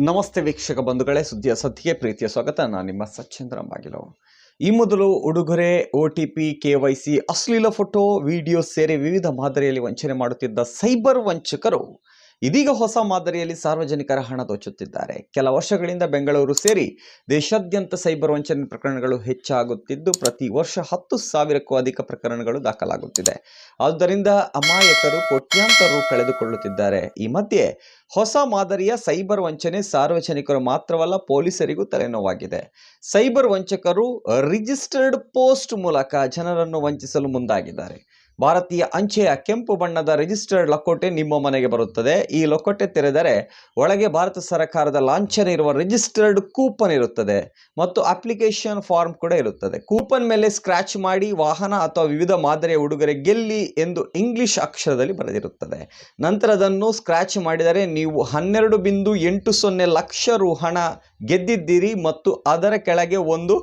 ನಮಸ್ತೆ ವೀಕ್ಷಕ ಬಂಧುಗಳೇ, ಸುದ್ದಿಯ ಸತ್ಯಕ್ಕೆ ಪ್ರೀತಿಯ ಸ್ವಾಗತ. ನಾನು ನಿಮ್ಮ ಸಚ್ಚೇಂದ್ರ ಬಾಗಿಲು. ಈ ಮೊದಲು ಉಡುಗೊರೆ, O T P, K Y C ಅಶ್ಲೀಲ ಫೋಟೋ, ವಿಡಿಯೋ ಸೇರಿ ವಿವಿಧ ಮಾದರಿಯಲ್ಲಿ ವಂಚನೆ ಮಾಡುತ್ತಿದ್ದ ಸೈಬರ್ ವಂಚಕರು ಇದೀಗ ಹೊಸ ಮಾದರಿಯಲ್ಲಿ ಸಾರ್ವಜನಿಕರ ಹಣ ದೋಚುತ್ತಿದ್ದಾರೆ. ಕೆಲ ವರ್ಷಗಳಿಂದ ಬೆಂಗಳೂರು ಸೇರಿ ದೇಶಾದ್ಯಂತ ಸೈಬರ್ ವಂಚನೆ ಪ್ರಕರಣಗಳು ಹೆಚ್ಚಾಗುತ್ತಿದ್ದು, ಪ್ರತಿ ವರ್ಷ ಹತ್ತು ಸಾವಿರಕ್ಕೂ ಅಧಿಕ ಪ್ರಕರಣಗಳು ದಾಖಲಾಗುತ್ತಿದೆ. ಆದ್ದರಿಂದ ಅಮಾಯಕರು ಕೋಟ್ಯಾಂತರ ರು ಕಳೆದುಕೊಳ್ಳುತ್ತಿದ್ದಾರೆ. ಈ ಮಧ್ಯೆ ಹೊಸ ಮಾದರಿಯ ಸೈಬರ್ ವಂಚನೆ ಸಾರ್ವಜನಿಕರು ಮಾತ್ರವಲ್ಲ, ಪೊಲೀಸರಿಗೂ ತಲೆನೋವಾಗಿದೆ. ಸೈಬರ್ ವಂಚಕರು ರಿಜಿಸ್ಟರ್ಡ್ ಪೋಸ್ಟ್ ಮೂಲಕ ಜನರನ್ನು ವಂಚಿಸಲು ಮುಂದಾಗಿದ್ದಾರೆ. ಭಾರತೀಯ ಅಂಚೆಯ ಕೆಂಪು ಬಣ್ಣದ ರಿಜಿಸ್ಟರ್ಡ್ ಲಕೋಟೆ ನಿಮ್ಮ ಮನೆಗೆ ಬರುತ್ತದೆ. ಈ ಲಕೋಟೆ ತೆರೆದರೆ ಒಳಗೆ ಭಾರತ ಸರ್ಕಾರದ ಲಾಂಛನ ಇರುವ ರಿಜಿಸ್ಟರ್ಡ್ ಕೂಪನ್ ಇರುತ್ತದೆ ಮತ್ತು ಅಪ್ಲಿಕೇಶನ್ ಫಾರ್ಮ್ ಕೂಡ ಇರುತ್ತದೆ. ಕೂಪನ್ ಮೇಲೆ ಸ್ಕ್ರಾಚ್ ಮಾಡಿ ವಾಹನ ಅಥವಾ ವಿವಿಧ ಮಾದರಿಯ ಉಡುಗೊರೆ ಗೆಲ್ಲಿ ಎಂದು ಇಂಗ್ಲಿಷ್ ಅಕ್ಷರದಲ್ಲಿ ಬರೆದಿರುತ್ತದೆ. ನಂತರ ಅದನ್ನು ಸ್ಕ್ರಾಚ್ ಮಾಡಿದರೆ ನೀವು ಹನ್ನೆರಡು ಬಿಂದು ಎಂಟು ಸೊನ್ನೆ ಲಕ್ಷ ರು ಹಣ ಗೆದ್ದಿದ್ದೀರಿ ಮತ್ತು ಅದರ ಕೆಳಗೆ ಒಂದು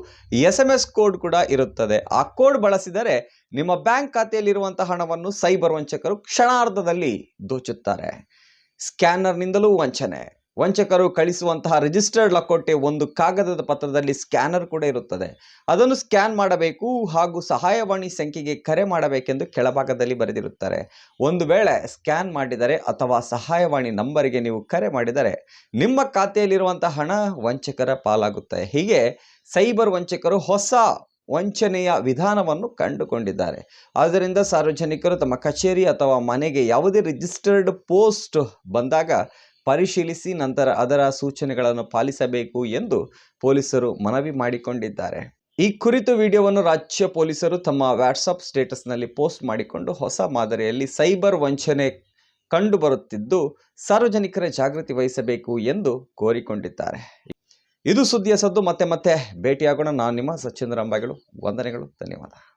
ಎಸ್ ಎಂ ಎಸ್ ಕೋಡ್ ಕೂಡ ಇರುತ್ತದೆ. ಆ ಕೋಡ್ ಬಳಸಿದರೆ ನಿಮ್ಮ ಬ್ಯಾಂಕ್ ಖಾತೆಯಲ್ಲಿರುವಂತಹ ಹಣವನ್ನು ಸೈಬರ್ ವಂಚಕರು ಕ್ಷಣಾರ್ಧದಲ್ಲಿ ದೋಚುತ್ತಾರೆ. ಸ್ಕ್ಯಾನರ್ನಿಂದಲೂ ವಂಚನೆ. ವಂಚಕರು ಕಳಿಸುವಂತಹ ರಿಜಿಸ್ಟರ್ಡ್ ಲಕೋಟೆ ಒಂದು ಕಾಗದದ ಪತ್ರದಲ್ಲಿ ಸ್ಕ್ಯಾನರ್ ಕೂಡ ಇರುತ್ತದೆ. ಅದನ್ನು ಸ್ಕ್ಯಾನ್ ಮಾಡಬೇಕು ಹಾಗೂ ಸಹಾಯವಾಣಿ ಸಂಖ್ಯೆಗೆ ಕರೆ ಮಾಡಬೇಕೆಂದು ಕೆಳಭಾಗದಲ್ಲಿ ಬರೆದಿರುತ್ತಾರೆ. ಒಂದು ವೇಳೆ ಸ್ಕ್ಯಾನ್ ಮಾಡಿದರೆ ಅಥವಾ ಸಹಾಯವಾಣಿ ನಂಬರಿಗೆ ನೀವು ಕರೆ ಮಾಡಿದರೆ ನಿಮ್ಮ ಖಾತೆಯಲ್ಲಿರುವಂತಹ ಹಣ ವಂಚಕರ ಪಾಲಾಗುತ್ತೆ. ಹೀಗೆ ಸೈಬರ್ ವಂಚಕರು ಹೊಸ ವಂಚನೆಯ ವಿಧಾನವನ್ನು ಕಂಡುಕೊಂಡಿದ್ದಾರೆ. ಆದ್ದರಿಂದ ಸಾರ್ವಜನಿಕರು ತಮ್ಮ ಕಚೇರಿ ಅಥವಾ ಮನೆಗೆ ಯಾವುದೇ ರಿಜಿಸ್ಟರ್ಡ್ ಪೋಸ್ಟ್ ಬಂದಾಗ ಪರಿಶೀಲಿಸಿ ನಂತರ ಅದರ ಸೂಚನೆಗಳನ್ನು ಪಾಲಿಸಬೇಕು ಎಂದು ಪೊಲೀಸರು ಮನವಿ ಮಾಡಿಕೊಂಡಿದ್ದಾರೆ. ಈ ಕುರಿತು ವಿಡಿಯೋವನ್ನು ರಾಜ್ಯ ಪೊಲೀಸರು ತಮ್ಮ ವಾಟ್ಸಪ್ ಸ್ಟೇಟಸ್ನಲ್ಲಿ ಪೋಸ್ಟ್ ಮಾಡಿಕೊಂಡು ಹೊಸ ಮಾದರಿಯಲ್ಲಿ ಸೈಬರ್ ವಂಚನೆ ಕಂಡುಬರುತ್ತಿದ್ದು, ಸಾರ್ವಜನಿಕರ ಜಾಗೃತಿ ವಹಿಸಬೇಕು ಎಂದು ಕೋರಿಕೊಂಡಿದ್ದಾರೆ. ಇದು ಸುದ್ದಿಯ ಸದ್ದು. ಮತ್ತೆ ಮತ್ತೆ ಭೇಟಿಯಾಗೋಣ. ನಾನು ನಿಮ್ಮ ಸಚ್ಚಿಂದ್ರ ಅಂಬಾಗಳು ವಂದನೆಗಳು. ಧನ್ಯವಾದ.